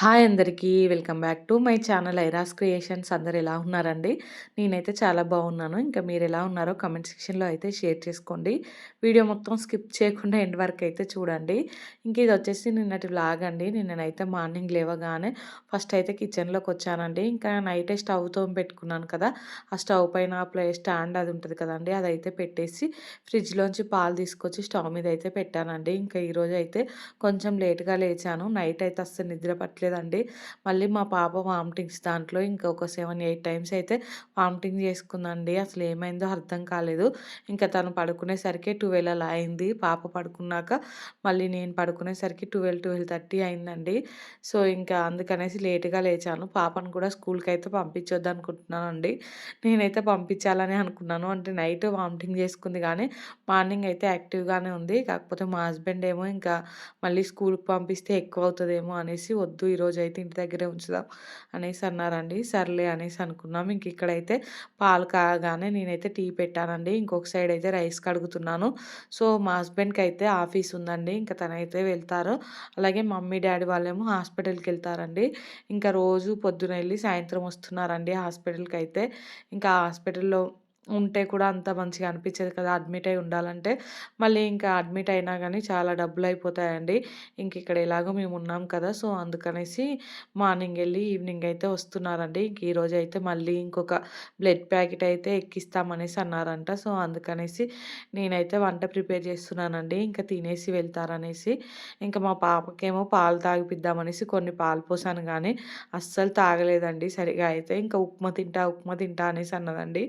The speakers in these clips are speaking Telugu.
హాయ్ అందరికీ. Welcome back to my channel Airas creations. అందరు ఎలా ఉన్నారండి? నేనైతే చాలా బాగున్నాను. ఇంకా మీరు ఎలా ఉన్నారో కమెంట్ సెక్షన్లో అయితే షేర్ చేసుకోండి. వీడియో మొత్తం స్కిప్ చేయకుండా ఎండ్ వరకు అయితే చూడండి. ఇంక ఇది వచ్చేసి నిన్నటి వ్లాగ్ అండి. నిన్ననైతే మార్నింగ్ లేవగానే ఫస్ట్ అయితే కిచెన్లోకి వచ్చానండి. ఇంకా నైటే స్టవ్తో పెట్టుకున్నాను కదా. ఆ స్టవ్ పైన ప్లే స్టాండ్ అది ఉంటుంది కదండి. అదైతే పెట్టేసి ఫ్రిడ్జ్లోంచి పాలు తీసుకొచ్చి స్టవ్ మీద అయితే పెట్టానండి. ఇంకా ఈరోజు అయితే కొంచెం లేట్గా లేచాను. నైట్ అయితే అస్సలు నిద్ర పట్టలేదండి మళ్ళీ మా పాప వామిటింగ్స్ దాంట్లో ఇంకొక సెవెన్ ఎయిట్ టైమ్స్ అయితే వామిటింగ్ చేసుకుందండి. అసలు ఏమైందో అర్థం కాలేదు. ఇంకా తను పడుకునేసరికి ట్వెల్వ్ అలా అయింది. పాప పడుకున్నాక మళ్ళీ నేను పడుకునేసరికి ట్వెల్వ్ ట్వెల్వ్ థర్టీ అయిందండి. సో ఇంకా అందుకనేసి లేట్గా లేచాను. పాపను కూడా స్కూల్కి అయితే పంపించొద్దు అనుకుంటున్నానండి నేనైతే పంపించాలని అనుకున్నాను. అంటే నైట్ వామిటింగ్ చేసుకుంది కానీ మార్నింగ్ అయితే యాక్టివ్గానే ఉంది. కాకపోతే మా హస్బెండ్ ఏమో ఇంకా మళ్ళీ స్కూల్కి పంపిస్తే ఎక్కువ అవుతుందేమో అనేసి వద్దు ఈరోజు అయితే ఇంటి దగ్గరే ఉంచుదాం అనేసి అన్నారండి. సర్లే అనేసి అనుకున్నాం. ఇంక ఇక్కడైతే పాలు కాగానే నేనైతే టీ పెట్టానండి. ఇంకొక సైడ్ అయితే రైస్ కడుగుతున్నాను. సో మా హస్బెండ్కి అయితే ఆఫీస్ ఉందండి. ఇంకా తనైతే వెళ్తారు. అలాగే మమ్మీ డాడీ వాళ్ళేమో హాస్పిటల్కి వెళ్తారండి ఇంకా రోజు పొద్దున వెళ్ళి సాయంత్రం వస్తున్నారండి హాస్పిటల్కి అయితే ఇంకా హాస్పిటల్లో ఉంటే కూడా అంత మంచిగా అనిపించేది కదా అడ్మిట్ అయి ఉండాలంటే. మళ్ళీ ఇంకా అడ్మిట్ అయినా కానీ చాలా డబ్బులు అయిపోతాయండి ఇంక ఇక్కడ ఎలాగో మేము ఉన్నాం కదా సో అందుకనేసి మార్నింగ్ వెళ్ళి ఈవినింగ్ అయితే వస్తున్నారండి. ఇంక ఈరోజు అయితే మళ్ళీ ఇంకొక బ్లడ్ ప్యాకెట్ అయితే ఎక్కిస్తామనేసి అన్నారంట. సో అందుకనేసి నేనైతే వంట ప్రిపేర్ చేస్తున్నానండి. ఇంకా తినేసి వెళ్తారనేసి. ఇంకా మా పాపకేమో పాలు తాగిపిద్దామనేసి కొన్ని పాలు పోసాను కానీ అస్సలు తాగలేదండి. సరిగా అయితే ఇంకా ఉప్మా తింటా ఉప్మా తింటా అనేసి అన్నదండి.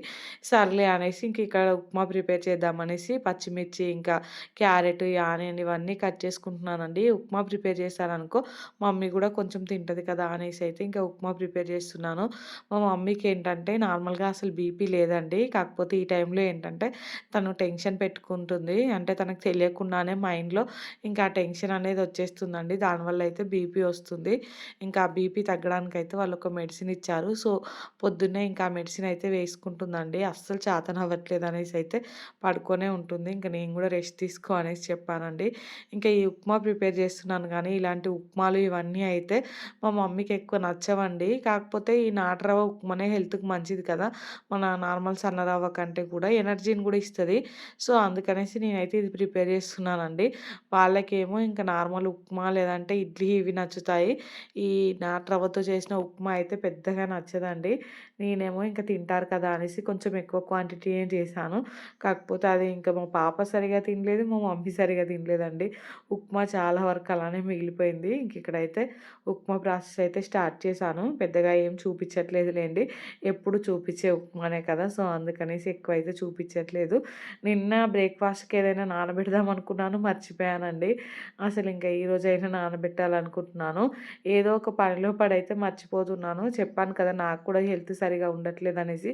సరే సర్లే అనేసి ఇంక ఇక్కడ ఉప్మా ప్రిపేర్ చేద్దామనేసి పచ్చిమిర్చి ఇంకా క్యారెట్ ఆనియన్ ఇవన్నీ కట్ చేసుకుంటున్నానండి. ఉప్మా ప్రిపేర్ చేశాననుకో మమ్మీ కూడా కొంచెం తింటుంది కదా అనేసి అయితే ఇంకా ఉప్మా ప్రిపేర్ చేస్తున్నాను. మా మమ్మీకి ఏంటంటే నార్మల్గా అసలు బీపీ లేదండి. కాకపోతే ఈ టైంలో ఏంటంటే తను టెన్షన్ పెట్టుకుంటుంది. అంటే తనకు తెలియకుండానే మైండ్లో ఇంకా ఆ టెన్షన్ అనేది వచ్చేస్తుందండి. దానివల్ల అయితే బీపీ వస్తుంది. ఇంకా ఆ బీపీ తగ్గడానికి అయితే వాళ్ళు ఒక మెడిసిన్ ఇచ్చారు. సో పొద్దున్నే ఇంకా ఆ మెడిసిన్ అయితే వేసుకుంటుందండి. అస్సలు చేతన అవ్వట్లేదు అనేసి అయితే పడుకొనే ఉంటుంది. ఇంకా నేను కూడా రెస్ట్ తీసుకో అనేసి చెప్పానండి. ఇంకా ఈ ఉప్మా ప్రిపేర్ చేస్తున్నాను కానీ ఇలాంటి ఉప్మాలు ఇవన్నీ అయితే మా మమ్మీకి ఎక్కువ నచ్చవండి. కాకపోతే ఈ నాటరవ్వ ఉప్మానే హెల్త్కి మంచిది కదా. మన నార్మల్ సన్నరవ్వ కంటే కూడా ఎనర్జీని కూడా ఇస్తుంది. సో అందుకనేసి నేనైతే ఇది ప్రిపేర్ చేస్తున్నానండి. వాళ్ళకేమో ఇంకా నార్మల్ ఉప్మా లేదంటే ఇడ్లీ ఇవి నచ్చుతాయి. ఈ నాటరవ్వతో చేసిన ఉప్మా అయితే పెద్దగా నచ్చదండి. నేనేమో ఇంకా తింటారు కదా అనేసి కొంచెం ఎక్కువ క్వాంటిటీ చేశాను. కాకపోతే అది ఇంకా మా పాప సరిగా తినలేదు మా మమ్మీ సరిగా తినలేదండి. ఉప్మా చాలా వరకు అలానే మిగిలిపోయింది. ఇంక ఇక్కడైతే ఉప్మా ప్రాసెస్ అయితే స్టార్ట్ చేశాను. పెద్దగా ఏం చూపించట్లేదు లేండి ఎప్పుడు చూపించే ఉప్మానే కదా సో అందుకనేసి ఎక్కువ అయితే చూపించట్లేదు. నిన్న బ్రేక్ఫాస్ట్కి ఏదైనా నానబెడదాం అనుకున్నాను మర్చిపోయానండి. అసలు ఇంకా ఈరోజైనా నానబెట్టాలనుకుంటున్నాను. ఏదో ఒక పనిలో పడైతే మర్చిపోతున్నాను. చెప్పాను కదా నాకు కూడా హెల్త్ సరిగా ఉండట్లేదు అనేసి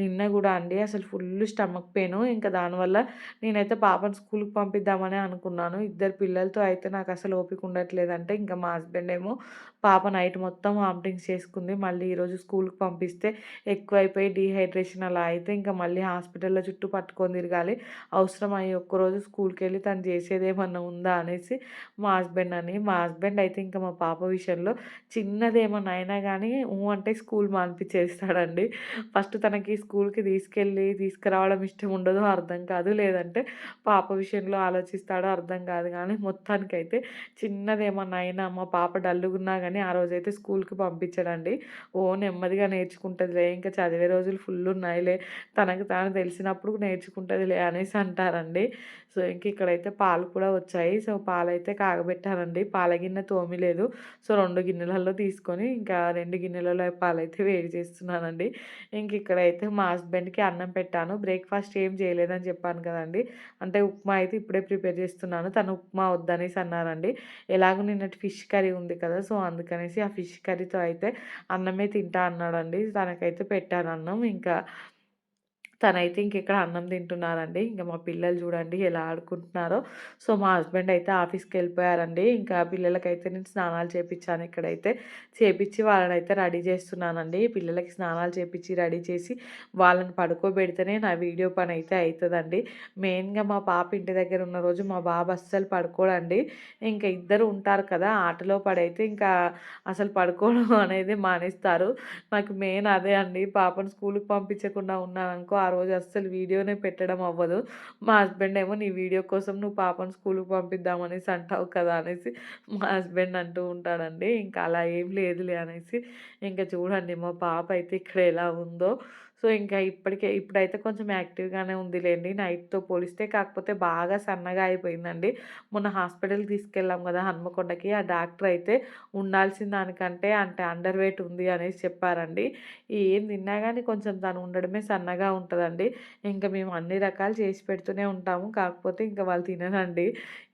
నిన్న కూడా అండి అసలు ఫుల్ స్టమక్ పెయిన్. ఇంకా దానివల్ల నేనైతే పాపను స్కూల్కి పంపిద్దామని అనుకున్నాను. ఇద్దరు పిల్లలతో అయితే నాకు అసలు ఓపిక ఉండట్లేదంటే ఇంకా మా హస్బెండ్ ఏమో పాప నైట్ మొత్తం వామిటింగ్స్ చేసుకుంది. మళ్ళీ ఈరోజు స్కూల్కి పంపిస్తే ఎక్కువైపోయి డీహైడ్రేషన్ అలా అయితే ఇంకా మళ్ళీ హాస్పిటల్లో చుట్టూ పట్టుకొని తిరగాలి. అవసరం అయ్యి ఒక్కరోజు స్కూల్కి వెళ్ళి తను చేసేది ఏమన్నా ఉందా అనేసి మా హస్బెండ్ అని. మా హస్బెండ్ అయితే ఇంకా మా పాప విషయంలో చిన్నది ఏమన్నా అయినా కానీ ఊ అంటే స్కూల్ మానిపించేస్తాడండి. ఫస్ట్ తనకి స్కూల్కి తీసుకెళ్ళి తీసుకురావడం ఇష్టం ఉండదో అర్థం కాదు. లేదంటే పాప విషయంలో ఆలోచిస్తాడో అర్థం కాదు. కానీ మొత్తానికైతే చిన్నది ఏమన్నా అయినా మా పాప డల్లుగున్నా కానీ ఆ రోజైతే స్కూల్కి పంపించడండి. ఓ నెమ్మదిగా నేర్చుకుంటుందిలే ఇంకా చదివే రోజులు ఫుల్ ఉన్నాయిలే తనకు తాను తెలిసినప్పుడు నేర్చుకుంటుందిలే అనేసి అంటారండి. సో ఇంక ఇక్కడైతే పాలు కూడా వచ్చాయి. సో పాలైతే కాగబెట్టానండి. పాల గిన్నె తోమిలేదు. సో రెండు గిన్నెలలో తీసుకొని ఇంకా రెండు గిన్నెలలో పాలైతే వేడి చేస్తున్నానండి. ఇంక ఇక్కడైతే మా హస్బెండ్కి అన్నం పెట్టాను. బ్రేక్ఫాస్ట్ ఏం చేయలేదని చెప్పాను కదండి. అంటే ఉప్మా అయితే ఇప్పుడే ప్రిపేర్ చేస్తున్నాను. తను ఉప్మా వద్దనేసి అన్నారండి. ఎలాగో నిన్నటి ఫిష్ కర్రీ ఉంది కదా సో అందుకనేసి ఆ ఫిష్ కర్రీతో అయితే అన్నమే తింటా అన్నాడండి. తనకైతే పెట్టాను అన్నం. ఇంకా తనైతే ఇంకెక్కడ అన్నం తింటున్నారండి. ఇంకా మా పిల్లలు చూడండి ఎలా ఆడుకుంటున్నారో. సో, మా హస్బెండ్ అయితే ఆఫీస్కి వెళ్ళిపోయారండి ఇంకా పిల్లలకైతే నేను స్నానాలు చేపించాను ఇక్కడైతే. చేపిచ్చి వాళ్ళనైతే రెడీ చేస్తున్నానండి. పిల్లలకి స్నానాలు చేపిచ్చి, రెడీ చేసి, వాళ్ళని పడుకోబెడితేనే నా వీడియో పని అయితే అవుతుందండి మెయిన్‌గా మా పాప ఇంటి దగ్గర ఉన్న రోజు మా బాబు అస్సలు పడుకోడండి. ఇంకా ఇద్దరు ఉంటారు కదా! ఆటలో పడైతే ఇంకా అసలు పడుకోవడం అనేది మానేస్తారు. నాకు మెయిన్ అదే అండి. పాపను స్కూల్కి పంపించకుండా ఉన్నాననుకో ఆ రోజు అస్సలు వీడియోనే పెట్టడం అవ్వదు. మా హస్బెండ్ ఏమో నీ వీడియో కోసం నువ్వు పాపను స్కూల్కి పంపిద్దాం అనేసి అంటావు కదా! అనేసి మా హస్బెండ్ అంటూ ఉంటాడండి. ఇంకా అలా ఏం లేదులే అనేసి ఇంకా చూడండి మా పాప అయితే ఇక్కడ ఎలా ఉందో. సో, ఇంకా ఇప్పటికే ఇప్పుడైతే కొంచెం యాక్టివ్‌గానే ఉందిలేండి నైట్‌తో పోలిస్తే. కాకపోతే బాగా సన్నగా అయిపోయిందండి. మొన్న హాస్పిటల్‌కి తీసుకెళ్ళాం కదా! హన్మకొండకి. ఆ డాక్టర్ అయితే ఉండాల్సిన దానికంటే అంటే అండర్ వెయిట్ ఉంది అనేసి చెప్పారండి. ఏం తిన్నా కానీ కొంచెం తను ఉండడమే సన్నగా ఉంటుందండి ఇంకా మేము అన్ని రకాలు చేసి పెడుతూనే ఉంటాము. కాకపోతే ఇంక వాళ్ళు తినరండి.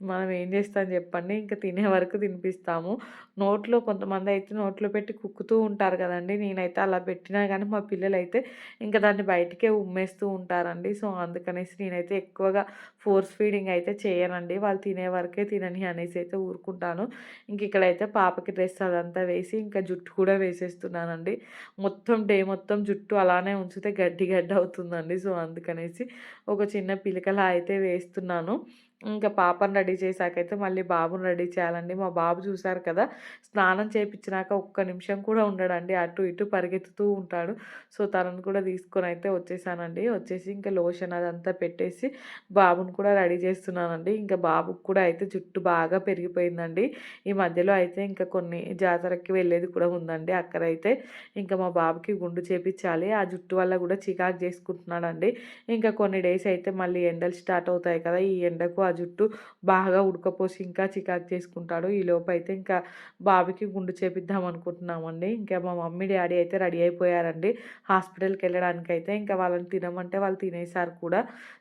మనం ఏం చేస్తాం చెప్పండి. ఇంకా తినే వరకు తినిపిస్తాము. నోట్లో కొంతమంది అయితే నోట్లో పెట్టి కుక్కుతూ ఉంటారు కదండి నేనైతే అలా పెట్టినా కానీ మా పిల్లలైతే ఇంకా దాన్ని బయటికే ఉమ్మేస్తూ ఉంటారండి. సో, అందుకనేసి నేనైతే ఎక్కువగా ఫోర్స్ ఫీడింగ్ అయితే చేయనండి. వాళ్ళు తినే వరకే తినని అనేసి అయితే ఊరుకుంటాను. ఇంక ఇక్కడైతే పాపకి డ్రెస్ అదంతా వేసి ఇంకా జుట్టు కూడా వేసేస్తున్నానండి. మొత్తం డే మొత్తం జుట్టు అలానే ఉంచితే గడ్డి గడ్డి అవుతుందండి. సో, అందుకనేసి ఒక చిన్న పిలకలా అయితే వేస్తున్నాను. ఇంకా పాపను రెడీ చేశాకైతే మళ్ళీ బాబుని రెడీ చేయాలండి. మా బాబు చూశారు కదా! స్నానం చేయించినాక ఒక్క నిమిషం కూడా ఉండడండి. అటు ఇటు పరిగెత్తుతూ ఉంటాడు. సో, తనను కూడా తీసుకొని అయితే వచ్చేసానండి. వచ్చేసి ఇంకా లోషన్ అదంతా పెట్టేసి బాబుని కూడా రెడీ చేస్తున్నానండి. ఇంకా బాబుకి కూడా అయితే జుట్టు బాగా పెరిగిపోయిందండి. ఈ మధ్యలో అయితే ఇంకా కొన్ని జాతరకి వెళ్ళేది కూడా ఉందండి. అక్కడైతే ఇంకా మా బాబుకి గుండు చేపించాలి ఆ జుట్టు వల్ల కూడా చికాకు చేసుకుంటున్నాడండి. ఇంకా కొన్ని డేస్ అయితే మళ్ళీ ఎండలు స్టార్ట్ అవుతాయి కదా! ఈ ఎండకు ఆ జుట్టు బాగా ఉడకపోసి ఇంకా చికాకు చేసుకుంటాడు. ఈలోపు అయితే ఇంకా బాబుకి గుండు చేపిద్దాం అనుకుంటున్నామండి. ఇంకా మా మమ్మీ, డాడీ అయితే రెడీ అయిపోయారండి. హాస్పిటల్‌కి వెళ్ళడానికి అయితే ఇంకా వాళ్ళని తినమంటే వాళ్ళు తినేసారు కూడా.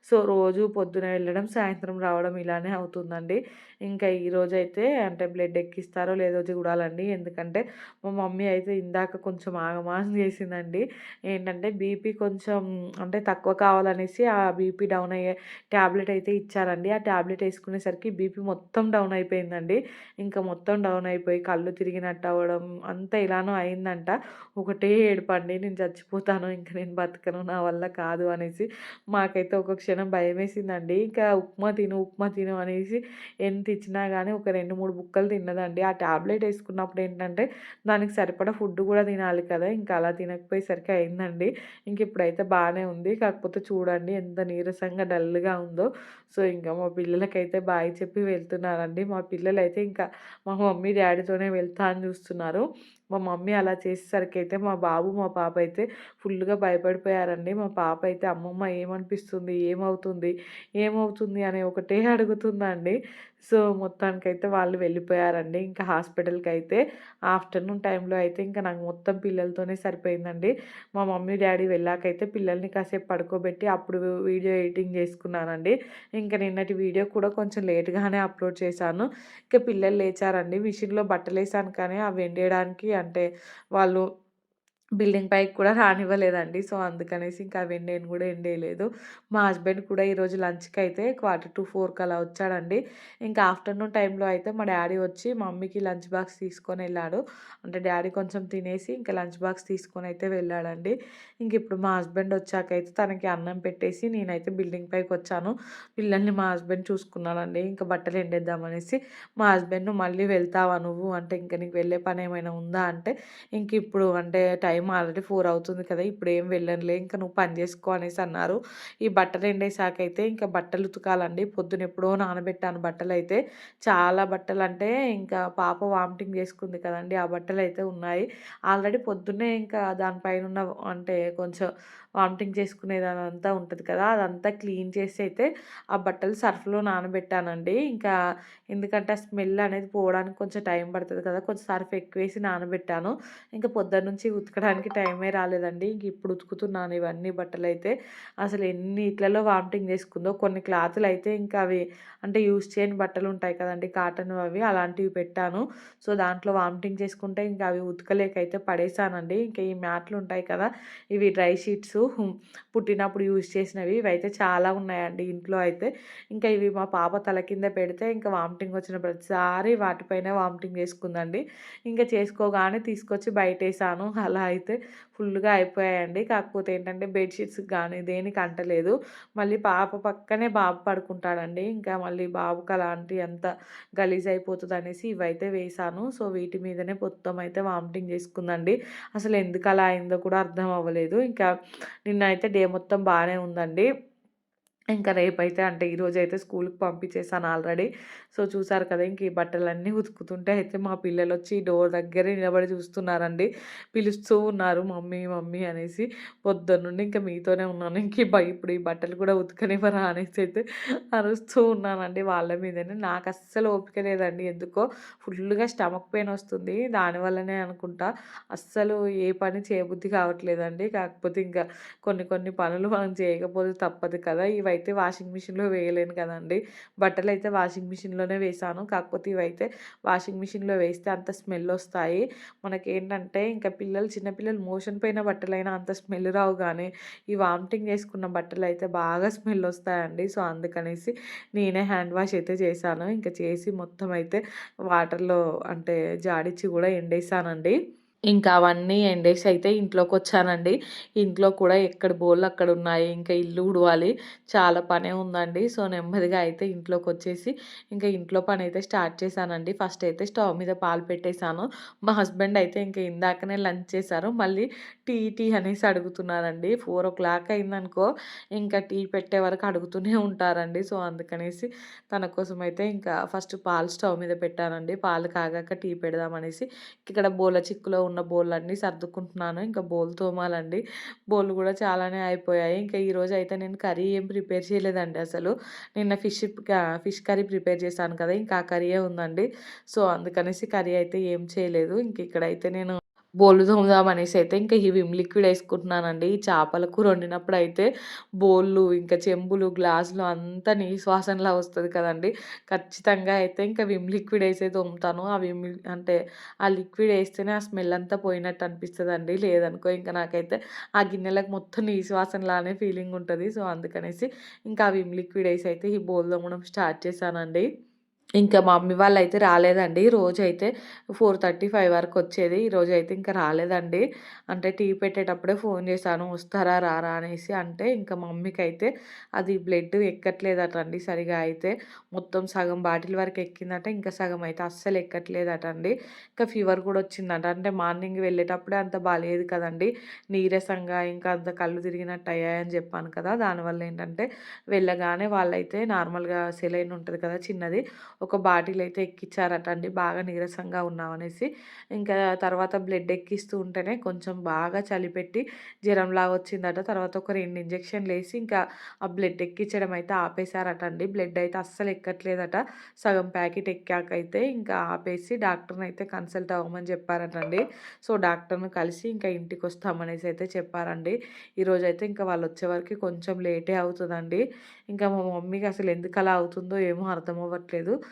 సో, రోజు పొద్దున వెళ్ళడం, సాయంత్రం రావడం ఇలానే అవుతుందండి. ఇంకా ఈరోజైతే అంటే బ్లడ్ ఎక్కిస్తారో లేదో చూడాలండి. ఎందుకంటే మా మమ్మీ అయితే ఇందాక కొంచెం ఆగమాగం చేసిందండి. ఏంటంటే బీపీ కొంచెం అంటే తక్కువ కావాలనేసి ఆ బీపీ డౌన్ అయ్యే ట్యాబ్లెట్ అయితే ఇచ్చారండి. ఆ టాబ్లెట్ వేసుకునేసరికి బీపీ మొత్తం డౌన్ అయిపోయిందండి. ఇంకా మొత్తం డౌన్ అయిపోయి కళ్ళు తిరిగినట్టు అవ్వడం అంతా ఇలానో అయిందంట. ఒకటే ఏడుపండి నేను చచ్చిపోతాను ఇంకా నేను బతకను నా వల్ల కాదు అనేసి. మాకైతే ఒక క్షణం భయమేసిందండి. ఇంకా ఉప్మా తిను, ఉప్మా తిను అనేసి ఎంత ఇచ్చినా కానీ ఒక 2, 3 బుక్కలు తిన్నదండి. ఆ ట్యాబ్లెట్ వేసుకున్నప్పుడు ఏంటంటే దానికి సరిపడా ఫుడ్ కూడా తినాలి కదా! ఇంకా అలా తినకపోయేసరికి అయిందండి. ఇంక ఇప్పుడైతే బాగానే ఉంది. కాకపోతే చూడండి ఎంత నీరసంగా డల్‌గా ఉందో. సో, ఇంకా మా పిల్లలకైతే బాయ్ చెప్పి వెళ్తున్నారండి. మా పిల్లలైతే ఇంకా మా మమ్మీ, డాడీతోనే వెళ్తా అని చూస్తున్నారు. మా మమ్మీ అలా చేసేసరికి అయితే మా బాబు, మా పాప అయితే ఫుల్‌గా భయపడిపోయారండి. మా పాప అయితే అమ్మమ్మ ఏమనిపిస్తుంది? ఏమవుతుంది? ఏమవుతుంది? అని ఒకటే అడుగుతుందండి. సో, మొత్తానికైతే వాళ్ళు వెళ్ళిపోయారండి. ఇంకా హాస్పిటల్కి అయితే ఆఫ్టర్‌నూన్ టైంలో అయితే ఇంకా నాకు మొత్తం పిల్లలతోనే సరిపోయిందండి. మా మమ్మీ, డాడీ వెళ్ళాకైతే పిల్లల్ని కాసేపు పడుకోబెట్టి అప్పుడు వీడియో ఎడిటింగ్ చేసుకున్నానండి. ఇంకా నిన్నటి వీడియో కూడా కొంచెం లేట్‌గానే అప్‌లోడ్ చేశాను. ఇంకా పిల్లలు లేచారండి. మిషన్‌లో బట్టలేసాను కానీ అవి ఎండేయడానికి అంటే వాళ్ళు బిల్డింగ్ పైకి కూడా రానివ్వలేదండి. సో, అందుకనేసి ఇంకా అవి నేను కూడా ఎండేయలేదు. మా హస్బెండ్ కూడా ఈరోజు లంచ్కి అయితే క్వార్టర్ టు ఫోర్కి అలా వచ్చాడండి. ఇంకా ఆఫ్టర్‌నూన్ టైంలో అయితే మా డాడీ వచ్చి మమ్మీకి లంచ్ బాక్స్ తీసుకొని వెళ్ళాడు అంటే డాడీ కొంచెం తినేసి ఇంకా లంచ్ బాక్స్ తీసుకొని అయితే వెళ్ళాడండి. ఇంక ఇప్పుడు మా హస్బెండ్ వచ్చాకైతే తనకి అన్నం పెట్టేసి నేనైతే బిల్డింగ్ పైకి వచ్చాను పిల్లల్ని మా హస్బెండ్ చూసుకున్నాడండి. ఇంకా బట్టలు ఎండేద్దామనేసి మా హస్బెండ్ "మళ్ళీ వెళ్తావా నువ్వు? అంటే ఇంక నీకు వెళ్ళే పని ఏమైనా ఉందా?" అంటే ఇంక ఇప్పుడు అంటే టైం ఆల్రెడీ ఫోర్ అవుతుంది కదా! ఇప్పుడు ఏం వెళ్ళనులే ఇంక నువ్వు పని చేసుకో అనేసి అన్నారు. ఈ బట్టలు ఎండేసాకైతే ఇంకా బట్టలు ఉతకాలండి. పొద్దున ఎప్పుడో నానబెట్టాను బట్టలైతే. చాలా బట్టలు అంటే ఇంకా పాప వామిటింగ్ చేసుకుంది కదండి ఆ బట్టలైతే ఉన్నాయి. ఆల్రెడీ పొద్దున్నే ఇంకా దానిపైన ఉన్న అంటే కొంచెం వామిటింగ్ చేసుకునేది అదంతా ఉంటుంది కదా! అదంతా క్లీన్ చేసి అయితే ఆ బట్టలు సర్ఫ్‌లో నానబెట్టానండి. ఇంకా ఎందుకంటే ఆ స్మెల్ అనేది పోవడానికి కొంచెం టైం పడుతుంది కదా! కొంచెం సర్ఫ్ ఎక్కువేసి నానబెట్టాను. ఇంక పొద్దున్నుంచి ఉతకడానికి టైమే రాలేదండి. ఇంక ఇప్పుడు ఉతుకుతున్నాను ఇవన్నీ బట్టలైతే. అసలు ఎన్ని ఇట్లలో వామిటింగ్ చేసుకుందో. కొన్ని క్లాతులు అయితే ఇంకా అవి అంటే యూజ్ చేయని బట్టలు ఉంటాయి కదండి కాటన్ అవి అలాంటివి పెట్టాను. సో, దాంట్లో వామిటింగ్ చేసుకుంటే ఇంకా అవి ఉతకలేక అయితే పడేసానండి. ఇంకా ఈ మ్యాట్లు ఉంటాయి కదా! ఇవి డ్రై షీట్స్ పుట్టినప్పుడు యూజ్ చేసినవి. ఇవైతే చాలా ఉన్నాయండి ఇంట్లో అయితే. ఇంకా ఇవి మా పాప తల కింద పెడితే ఇంకా వామిటింగ్ వచ్చిన ప్రతిసారి వాటిపైన వామిటింగ్ చేసుకుందండి. ఇంకా చేసుకోగానే తీసుకొచ్చి బయటేసాను. అలా అయితే ఫుల్‌గా అయిపోయాయండి. కాకపోతే ఏంటంటే బెడ్షీట్స్ కానీ దేనికి అంటలేదు. మళ్ళీ పాప పక్కనే బాబు పడుకుంటాడండి. ఇంకా మళ్ళీ బాబుకి అలాంటి అంత గలీజ్ అయిపోతదనేసి ఇవైతే వేశాను. సో, వీటి మీదనే మొత్తం అయితే వామిటింగ్ చేసుకుందండి. అసలు ఎందుకు అలా అయిందో కూడా అర్థం అవ్వలేదు. ఇంకా నిన్నైతే డే మొత్తం బాగానే ఉందండి. ఇంకా రేపైతే అంటే ఈరోజు అయితే స్కూల్కి పంపించేసాను ఆల్రెడీ. సో, చూసారు కదా! ఇంక ఈ బట్టలన్నీ ఉతుకుతుంటే అయితే మా పిల్లలు వచ్చి డోర్ దగ్గరే నిలబడి చూస్తున్నారండి. పిలుస్తూ ఉన్నారు మమ్మీ, మమ్మీ అనేసి. పొద్దున్నుండి ఇంకా మీతోనే ఉన్నాను. ఇంక ఇప్పుడు ఈ బట్టలు కూడా ఉతకనివ్వరా అనేసి అయితే అరుస్తూ ఉన్నానండి వాళ్ళ మీదనే. నాకు అస్సలు ఓపిక లేదండి ఎందుకో. ఫుల్లుగా స్టమక్ పెయిన్ వస్తుంది. దానివల్లనే అనుకుంటా. అస్సలు ఏ పని చేయబుద్ధి కావట్లేదండి. కాకపోతే ఇంకా కొన్ని కొన్ని పనులు మనం చేయకపోతే తప్పదు కదా! అయితే వాషింగ్ మిషన్‌లో వేయలేను కదండీ! బట్టలైతే వాషింగ్ మిషన్‌లోనే వేసాను కాకపోతే ఇవైతే వాషింగ్ మిషన్‌లో వేస్తే అంత స్మెల్ వస్తాయి. మనకేంటంటే ఇంకా పిల్లలు చిన్నపిల్లలు మోషన్ పోయిన బట్టలైనా అంత స్మెల్ రావు కానీ ఈ వామిటింగ్ చేసుకున్న బట్టలు అయితే బాగా స్మెల్ వస్తాయండి. సో, అందుకనేసి నేనే హ్యాండ్ వాష్ అయితే చేశాను. ఇంక చేసి మొత్తం అయితే వాటర్‌లో అంటే జాడిచ్చి కూడా ఎండేసానండి. ఇంకా అవన్నీ ఎండేసి అయితే ఇంట్లోకి వచ్చానండి ఇంట్లో కూడా ఎక్కడ బోళ్ళు అక్కడ ఉన్నాయి. ఇంకా ఇల్లు ఉడవాలి చాలా పనే ఉందండి. సో, నెమ్మదిగా అయితే ఇంట్లోకి వచ్చేసి ఇంకా ఇంట్లో పని అయితే స్టార్ట్ చేశానండి. ఫస్ట్ అయితే స్టవ్ మీద పాలు పెట్టేశాను. మా హస్బెండ్ అయితే ఇంకా ఇందాకనే లంచ్ చేశారు. మళ్ళీ టీ, టీ అనేసి అడుగుతున్నారండి. 4:00 అయిందనుకో ఇంకా టీ పెట్టే వరకు అడుగుతూనే ఉంటారండి. సో, అందుకనేసి తన కోసం అయితే ఇంకా ఫస్ట్ పాలు స్టవ్ మీద పెట్టానండి. పాలు కాగాక టీ పెడదామనేసి ఇక్కడ బోల చిక్కులో ఉన్న ఉన్న బోళ్ళన్నీ సర్దుకుంటున్నాను. ఇంకా బోల్ తోమాలండి. బోళ్ళు కూడా చాలానే అయిపోయాయి. ఇంకా ఈరోజు అయితే నేను కర్రీ ఏం ప్రిపేర్ చేయలేదండి అసలు. నిన్న ఫిష్ ఫిష్ కర్రీ ప్రిపేర్ చేశాను కదా! ఇంకా ఆ కర్రీయే ఉందండి. సో, అందుకనేసి కర్రీ అయితే ఏం చేయలేదు. ఇంక ఇక్కడైతే నేను బోళ్ళు తోముదామనేసి అయితే ఇంకా ఈ విమ్ లిక్విడ్ వేసుకుంటున్నానండి ఈ చేపల కూర వండినప్పుడు అయితే బోళ్ళు, ఇంకా చెంబులు, గ్లాసులు అంతా నీ వాసనలా వస్తుంది కదండీ! ఖచ్చితంగా అయితే ఇంకా విమ్ లిక్విడ్ వేసే తోముతాను. ఆ విమ్ అంటే ఆ లిక్విడ్ వేస్తేనే ఆ స్మెల్ అంతా పోయినట్టు అనిపిస్తుంది అండి లేదనుకో ఇంకా నాకైతే ఆ గిన్నెలకు మొత్తం నీ వాసనలానే ఫీలింగ్ ఉంటుంది సో, అందుకనేసి ఇంకా ఆ విమ్ లిక్విడ్ వేసి అయితే ఈ బోల్ తోమడం స్టార్ట్ చేశానండి. ఇంకా మా మమ్మీ అయితే రాలేదండి. రోజైతే 4:30, 5 వరకు వచ్చేది. ఈరోజు అయితే ఇంకా రాలేదండి. అంటే టీ పెట్టేటప్పుడే ఫోన్ చేశాను. వస్తారా రారా అనేసి. అంటే ఇంకా మమ్మీకి అయితే అది బ్లడ్ ఎక్కట్లేదటండి సరిగా అయితే. మొత్తం సగం బాటిల్ వరకు ఎక్కిందట. ఇంకా సగం అయితే అస్సలు ఎక్కట్లేదటండి ఇంకా ఫీవర్ కూడా వచ్చిందట. అంటే మార్నింగ్ వెళ్ళేటప్పుడే అంత బాలేదు కదండి నీరసంగా ఇంకా అంత కళ్ళు తిరిగినట్టు అయ్యాయని చెప్పాను కదా! దానివల్ల ఏంటంటే వెళ్ళగానే వాళ్ళైతే నార్మల్‌గా సెలైన్ ఉంటుంది కదా! చిన్నది ఒక బాటిల్ అయితే ఎక్కిచ్చారట అండి. బాగా నీరసంగా ఉన్నామనేసి ఇంకా తర్వాత బ్లడ్ ఎక్కిస్తూ ఉంటేనే కొంచెం బాగా చలిపెట్టి జ్వరంలాగా వచ్చిందట. తర్వాత ఒక రెండు 2 ఇంజెక్షన్‌లేసి ఇంకా ఆ బ్లడ్ ఎక్కించడం అయితే ఆపేసారట అండి. బ్లడ్ అయితే అస్సలు ఎక్కట్లేదట. సగం ప్యాకెట్ ఎక్కాకైతే ఇంకా ఆపేసి డాక్టర్‌ని అయితే కన్సల్ట్ అవ్వమని చెప్పారటండి. సో, డాక్టర్‌ని కలిసి ఇంకా ఇంటికి వస్తామనేసి అయితే చెప్పారండి. ఈరోజు అయితే ఇంకా వాళ్ళొచ్చే వరకు కొంచెం లేటే అవుతుందండి ఇంకా మా మమ్మీకి అసలు ఎందుకు అలా అవుతుందో ఏమో అర్థం అవ్వట్లేదు.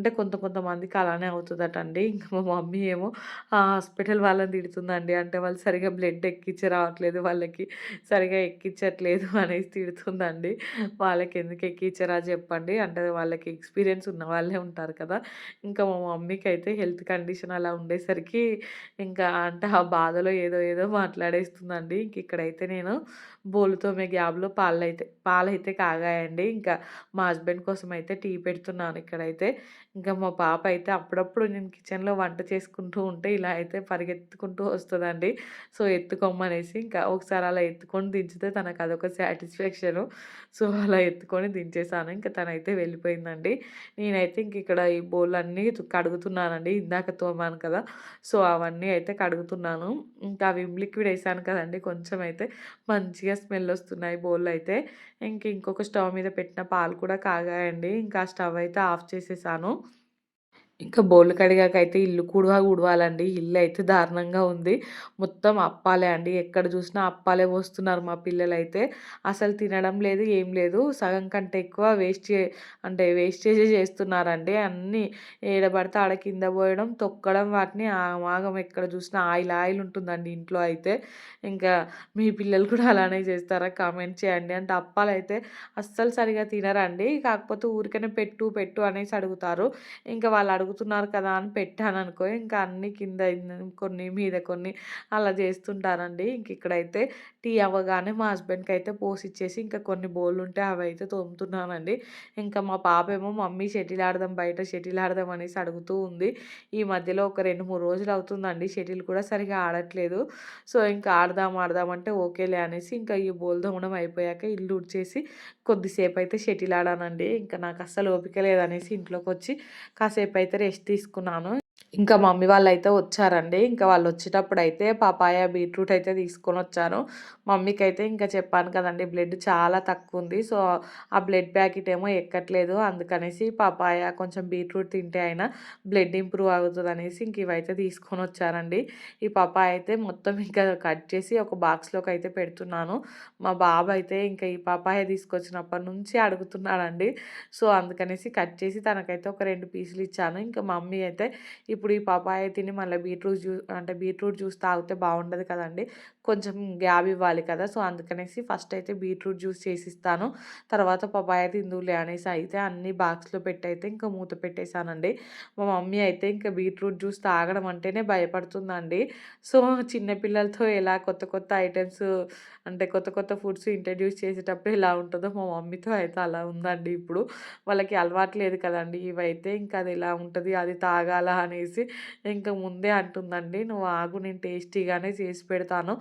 అంటే కొంత కొంతమందికి అలానే అవుతదటండి. ఇంకా మా మమ్మీ ఏమో ఆ హాస్పిటల్ వాళ్ళని తిడుతుందండి. అంటే వాళ్ళు సరిగా బ్లడ్ ఎక్కించి రావట్లేదు. వాళ్ళకి సరిగ్గా ఎక్కించట్లేదు అనేసి తిడుతుందండి. వాళ్ళకి ఎందుకు ఎక్కించరా చెప్పండి. అంటే వాళ్ళకి ఎక్స్‌పీరియన్స్ ఉన్న వాళ్ళే ఉంటారు కదా! ఇంకా మా మమ్మీకి అయితే హెల్త్ కండిషన్ అలా ఉండేసరికి ఇంకా అంటే ఆ బాధలో ఏదో ఏదో మాట్లాడేస్తుందండి. ఇంక ఇక్కడైతే నేను బోలుతో మీ గ్యాబ్లో పాలైతే పాలైతే కాగాయండి. ఇంకా మా హస్బెండ్ కోసం అయితే టీ పెడుతున్నాను ఇక్కడైతే. ఇంకా మా పాప అయితే అప్పుడప్పుడు నేను కిచెన్‌లో వంట చేసుకుంటూ ఉంటే ఇలా అయితే పరిగెత్తుకుంటూ వస్తుందండి సో, ఎత్తుకోమనేసి ఇంకా ఒకసారి అలా ఎత్తుకొని దించితే తనకు అదొక సాటిస్ఫాక్షను. సో, అలా ఎత్తుకొని దించేసాను. ఇంకా తనైతే వెళ్ళిపోయిందండి. నేనైతే ఇంక ఇక్కడ ఈ బౌల్ అన్నీ కడుగుతున్నానండి. ఇందాక తోమాను కదా! సో, అవన్నీ అయితే కడుగుతున్నాను. ఇంకా విమ్ లిక్విడ్ వేసాను కదండి కొంచెం అయితే మంచిగా స్మెల్ వస్తున్నాయి బోళ్ళైతే. ఇంక ఇంకొక స్టవ్ మీద పెట్టిన పాలు కూడా కాగాయండి. ఇంకా స్టవ్ అయితే ఆఫ్ చేసేసాను. ఇంకా బోళ్ళు కడిగాకైతే ఇల్లు కూడా ఊడవాలండి. ఇల్లు అయితే దారుణంగా ఉంది. మొత్తం అప్పాలే అండి. ఎక్కడ చూసినా అప్పాలే పోస్తున్నారు మా పిల్లలైతే. అసలు తినడం లేదు, ఏం లేదు. సగం కంటే ఎక్కువ వేస్ట్ చే అంటే వేస్టేజే చేస్తున్నారండి. అన్నీ ఏడబడితే ఆడ కింద పోయడం, తొక్కడం వాటిని ఆగం ఎక్కడ చూసినా ఆయిల్ ఆయిల్ ఉంటుందండి ఇంట్లో అయితే. ఇంకా మీ పిల్లలు కూడా అలానే చేస్తారా? కామెంట్ చేయండి. అంటే అప్పాలైతే అస్సలు సరిగా తినరండి. కాకపోతే ఊరికనే పెట్టు, పెట్టు అనేసి అడుగుతారు. ఇంకా వాళ్ళు అడుగుతున్నారు కదా అని పెట్టాను అనుకో ఇంకా అన్నీ కింద కొన్ని మీద కొన్ని అలా చేస్తుంటారండి. ఇంక ఇక్కడైతే టీ అవ్వగానే మా హస్బెండ్‌కి అయితే పోసిచ్చేసి ఇంకా కొన్ని బోర్లుంటే అవైతే తోముతున్నానండి. ఇంకా మా పాప ఏమో మమ్మీ షటిల్ ఆడదాం బయట షటిల్ ఆడదాం అనేసి అడుగుతూ ఉంది. ఈ మధ్యలో ఒక 2, 3 రోజులు అవుతుందండి షటిల్ కూడా సరిగ్గా ఆడట్లేదు. సో, ఇంకా ఆడదాం ఆడదాం అంటే ఓకేలే అనేసి ఇంకా ఈ బోల్ దొమ్మడం అయిపోయాక ఇల్లు ఉడిచేసి కొద్దిసేపు అయితే షటిల్ ఆడానండి. ఇంకా నాకు అస్సలు ఓపిక లేదనేసి ఇంట్లోకి వచ్చి కాసేపు అయితే రెస్ట్ తీసుకున్నాను. ఇంకా మమ్మీ వాళ్ళు అయితే వచ్చారండి. ఇంకా వాళ్ళు వచ్చేటప్పుడు అయితే పాపాయ బీట్రూట్ అయితే తీసుకొని వచ్చాను మమ్మీకి అయితే ఇంకా చెప్పాను కదండి బ్లడ్ చాలా తక్కువుంది. సో, ఆ బ్లడ్ ప్యాకెట్ ఏమో ఎక్కట్లేదు. అందుకనేసి పాపాయ కొంచెం బీట్రూట్ తింటే అయినా బ్లడ్ ఇంప్రూవ్ అవుతుంది అనేసి ఇంక ఇవైతే తీసుకొని వచ్చారండి ఈ పాపాయ అయితే మొత్తం ఇంకా కట్ చేసి ఒక బాక్స్‌లోకి అయితే పెడుతున్నాను. మా బాబు అయితే ఇంకా ఈ పాపాయ తీసుకొచ్చినప్పటి నుంచి అడుగుతున్నాడండి. సో, అందుకనేసి కట్ చేసి తనకైతే ఒక రెండు పీసులు ఇచ్చాను. ఇంకా మమ్మీ అయితే ఇప్పుడు ఈ పపాయ తిని మళ్ళీ బీట్రూట్ జ్యూస్ అంటే బీట్రూట్ జ్యూస్ తాగితే బాగుండదు కదండి. కొంచెం గ్యాబ్ ఇవ్వాలి కదా! సో, అందుకనేసి ఫస్ట్ అయితే బీట్రూట్ జ్యూస్ చేసిస్తాను. తర్వాత పపాయ తిందులే అనేసి అయితే అన్ని బాక్స్‌లో పెట్టయితే ఇంకా మూత పెట్టేశానండి. మా మమ్మీ అయితే ఇంకా బీట్రూట్ జ్యూస్ తాగడం అంటేనే భయపడుతుందండి. సో, చిన్నపిల్లలతో ఎలా కొత్త కొత్త ఐటెమ్స్ అంటే కొత్త కొత్త ఫుడ్స్ ఇంట్రడ్యూస్ చేసేటప్పుడు ఎలా ఉంటుందో మా మమ్మీతో అయితే అలా ఉందండి ఇప్పుడు. వాళ్ళకి అలవాటు లేదు కదండి ఇవైతే ఇంకా అది ఎలా ఉంటుంది అది తాగాలా అనేసి ఇంకా ముందే అంటుందండి. "నువ్వు ఆగు నేను టేస్టీగానే చేసి పెడతాను.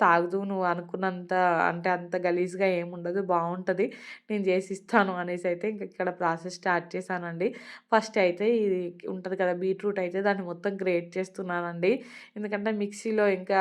తాగుదు నువ్వు అనుకున్నంత అంటే అంత గలీజ్‌గా ఏముండదు బాగుంటుంది నేను చేసి ఇస్తాను అనేసి అయితే ఇంక ఇక్కడ ప్రాసెస్ స్టార్ట్ చేశానండి. ఫస్ట్ అయితే ఇది ఉంటుంది కదా! బీట్రూట్ అయితే దాన్ని మొత్తం గ్రేట్ చేస్తున్నానండి. ఎందుకంటే మిక్సీలో ఇంకా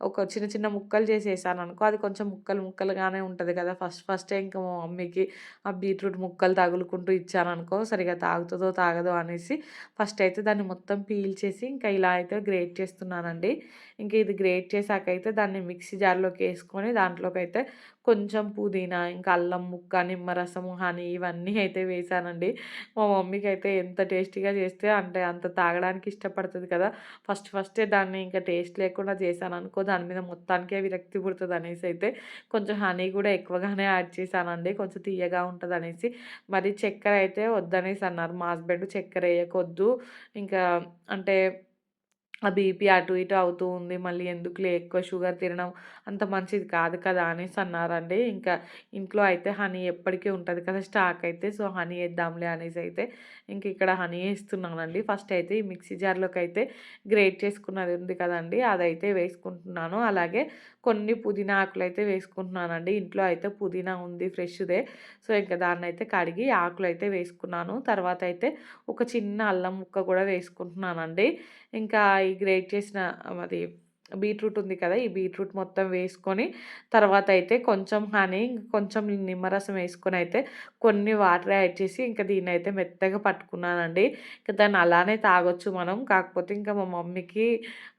ఒక చిన్న చిన్న ముక్కలు చేసేసాననుకో అది కొంచెం ముక్కలు ముక్కలుగానే ఉంటుంది కదా! ఫస్ట్ ఫస్టే ఇంకా మా మమ్మీకి ఆ బీట్రూట్ ముక్కలు తగులుకుంటూ ఇచ్చాననుకో సరిగా తాగుతుందో తాగదో అనేసి ఫస్ట్ అయితే దాన్ని మొత్తం పీల్ చేసి ఇంకా ఇలా అయితే గ్రేట్ చేస్తున్నానండి. ఇంకా ఇది గ్రేట్ చేశాకైతే దాన్ని మిక్సీ జార్‌లోకి వేసుకొని దాంట్లోకి అయితే కొంచెం పుదీనా, ఇంకా అల్లం ముక్క, నిమ్మరసము, హనీ ఇవన్నీ అయితే వేసానండి మా మమ్మీకి అయితే ఎంత టేస్టీగా చేస్తే అంటే అంత తాగడానికి ఇష్టపడుతుంది కదా! ఫస్ట్ ఫస్టే దాన్ని ఇంకా టేస్ట్ లేకుండా చేశాను అనుకో దాని మీద మొత్తానికే విరక్తి అనేసి అయితే కొంచెం హనీ కూడా ఎక్కువగానే యాడ్ చేశానండి. కొంచెం తియ్యగా అనేసి మరి చక్కెర అయితే వద్దనేసి అన్నారు మా హస్బెండ్. చక్కెర వేయకొద్దు ఇంకా అంటే బీపీ అటు ఇటు అవుతూ ఉంది. మళ్ళీ ఎందుకులే ఎక్కువ షుగర్ తినడం అంత మంచిది కాదు కదా! అనేసి అన్నారండి. ఇంకా ఇంట్లో అయితే హనీ ఎప్పటికీ ఉంటుంది కదా! స్టాక్ అయితే. సో, హనీ వేద్దాంలే అనేసి అయితే ఇంక ఇక్కడ హనీ వేస్తున్నానండి ఫస్ట్ అయితే ఈ మిక్సీ జార్లోకి అయితే గ్రేట్ చేసుకున్నది ఉంది కదండి అదైతే వేసుకుంటున్నాను. అలాగే కొన్ని పుదీనా ఆకులైతే వేసుకుంటున్నానండి. ఇంట్లో అయితే పుదీనా ఉంది ఫ్రెష్‌దే. సో, ఇంక దాన్నైతే కడిగి ఆకులైతే వేసుకున్నాను. తర్వాత అయితే ఒక చిన్న అల్లం ముక్క కూడా వేసుకుంటున్నానండి. ఇంకా ఈ గ్రేట్ చేసిన అది బీట్రూట్ ఉంది కదా! ఈ బీట్రూట్ మొత్తం వేసుకొని తర్వాత అయితే కొంచెం హనీ, కొంచెం నిమ్మరసం వేసుకొని అయితే కొన్ని వాటర్ యాడ్ చేసి ఇంకా దీన్నైతే మెత్తగా పట్టుకున్నానండి. ఇంకా దాన్ని అలానే తాగొచ్చు మనం. కాకపోతే ఇంకా మా మమ్మీకి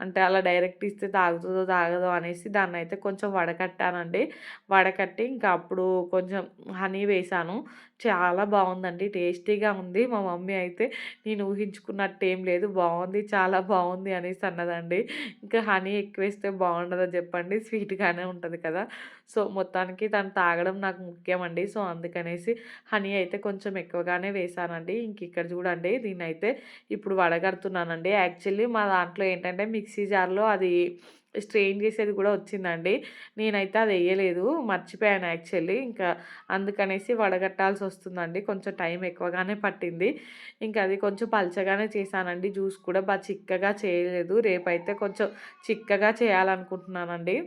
అంటే అలా డైరెక్ట్ ఇస్తే తాగుతుందో తాగదో అనేసి దాన్ని అయితే కొంచెం వడకట్టానండి. వడకట్టి ఇంకా అప్పుడు కొంచెం హనీ వేసాను చాలా బాగుందండి టేస్టీగా ఉంది. మా మమ్మీ అయితే నేను ఊహించుకున్నట్టు ఏం లేదు. బాగుంది చాలా బాగుంది అనేసి అన్నదండి. ఇంకా హనీ ఎక్కువేస్తే బావుండదా చెప్పండి. స్వీట్‌గానే ఉంటుంది కదా! సో, మొత్తానికి తను తాగడం నాకు ముఖ్యమండి. సో, అందుకనేసి హనీ అయితే కొంచెం ఎక్కువగానే వేశానండి. ఇంక ఇక్కడ చూడండి దీన్నైతే ఇప్పుడు వడగడుతున్నానండి. యాక్చువల్లీ మా దాంట్లో ఏంటంటే మిక్సీ జార్‌లో అది స్ట్రెయిన్ చేసేది కూడా వచ్చిందండి. నేనైతే అది వేయలేదు మర్చిపోయాను యాక్చువల్లీ. ఇంకా అందుకనేసి వడగట్టాల్సి వస్తుందండి. కొంచెం టైం ఎక్కువగానే పట్టింది. ఇంకా అది కొంచెం పలచగానే చేశానండి. జ్యూస్ కూడా బాగా చిక్కగా చేయలేదు. రేపైతే కొంచెం చిక్కగా చేయాలనుకుంటున్నానండి.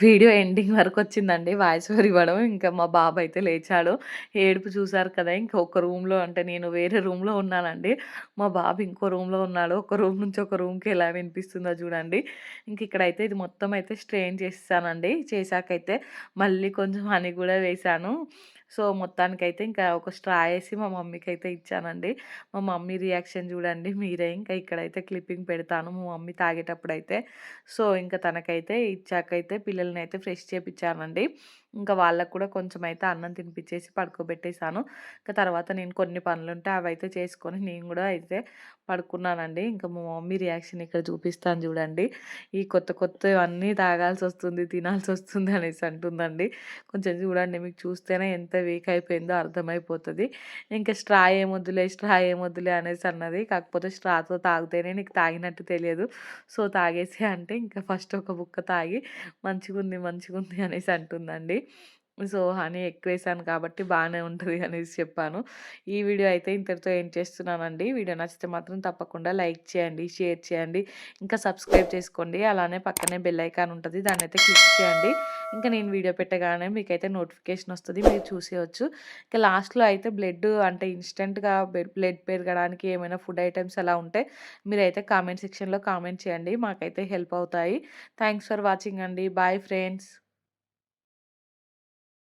వీడియో ఎండింగ్ వరకు వచ్చిందండి వాయిస్ ఓవర్ ఇవ్వడం. ఇంకా మా బాబు అయితే లేచాడు. ఏడుపు చూసారు కదా! ఇంకా ఒక రూమ్‌లో అంటే నేను వేరే రూమ్‌లో ఉన్నానండి. మా బాబు ఇంకో రూమ్‌లో ఉన్నాడు. ఒక రూమ్ నుంచి ఒక రూమ్‌కి ఎలా వినిపిస్తుందో చూడండి. ఇంక ఇక్కడైతే ఇది మొత్తం అయితే స్ట్రెయిన్ చేసేసానండి. చేశాకైతే మళ్ళీ కొంచెం హనీ కూడా వేశాను. సో మొత్తానికైతే ఇంకా ఒక స్ట్రా వేసి మా మమ్మీకి అయితే ఇచ్చానండి. మా మమ్మీ రియాక్షన్ చూడండి మీరే. ఇంకా ఇక్కడైతే క్లిప్పింగ్ పెడతాను మా మమ్మీ తాగేటప్పుడైతే. సో ఇంకా తనకైతే ఇచ్చాకైతే పిల్లలనైతే ఫ్రెష్ చేపిచ్చానండి. ఇంకా వాళ్ళకు కూడా కొంచెం అయితే అన్నం తినిపించేసి పడుకోబెట్టేసాను. ఇంకా తర్వాత నేను కొన్ని పనులు ఉంటాయి అవైతే చేసుకొని నేను కూడా అయితే పడుకున్నానండి. ఇంకా మా మమ్మీ రియాక్షన్ ఇక్కడ చూపిస్తాను చూడండి. ఈ కొత్త కొత్తవి అన్నీ తాగాల్సి వస్తుంది తినాల్సి వస్తుంది అనేసి అంటుందండి. కొంచెం చూడండి మీకు చూస్తేనే ఎంత వీక్ అయిపోయిందో అర్థమైపోతుంది ఇంకా స్ట్రా ఏమొద్దులే, స్ట్రా ఏమొద్దులే అనేసి అన్నది. కాకపోతే స్ట్రాతో తాగితేనే నీకు తాగినట్టు తెలియదు. సో తాగేసి అంటే ఇంకా ఫస్ట్ ఒక బుక్క తాగి మంచిగుంది, మంచిగుంది అనేసి అంటుందండి. సో హనీ ఎక్కువేశాను కాబట్టి బాగానే ఉంటుంది అనేసి చెప్పాను. ఈ వీడియో అయితే ఇంతటితో ఏం చేస్తున్నానండి. వీడియో నచ్చితే మాత్రం తప్పకుండా లైక్ చేయండి, షేర్ చేయండి, ఇంకా సబ్స్క్రైబ్ చేసుకోండి. అలానే పక్కనే బెల్ ఐకాన్ దాన్ని అయితే క్లిక్ చేయండి. ఇంకా నేను వీడియో పెట్టగానే మీకైతే నోటిఫికేషన్ వస్తుంది మీరు చూసేవచ్చు ఇంకా లాస్ట్‌లో అయితే బ్లడ్ అంటే ఇన్‌స్టంట్‌గా బెడ్ బ్లడ్ పెరగడానికి ఏమైనా ఫుడ్ ఐటమ్స్ అలా ఉంటే మీరైతే కామెంట్ సెక్షన్‌లో కామెంట్ చేయండి. మాకైతే హెల్ప్ అవుతాయి. థ్యాంక్స్ ఫర్ వాచింగ్ అండి. Bye friends.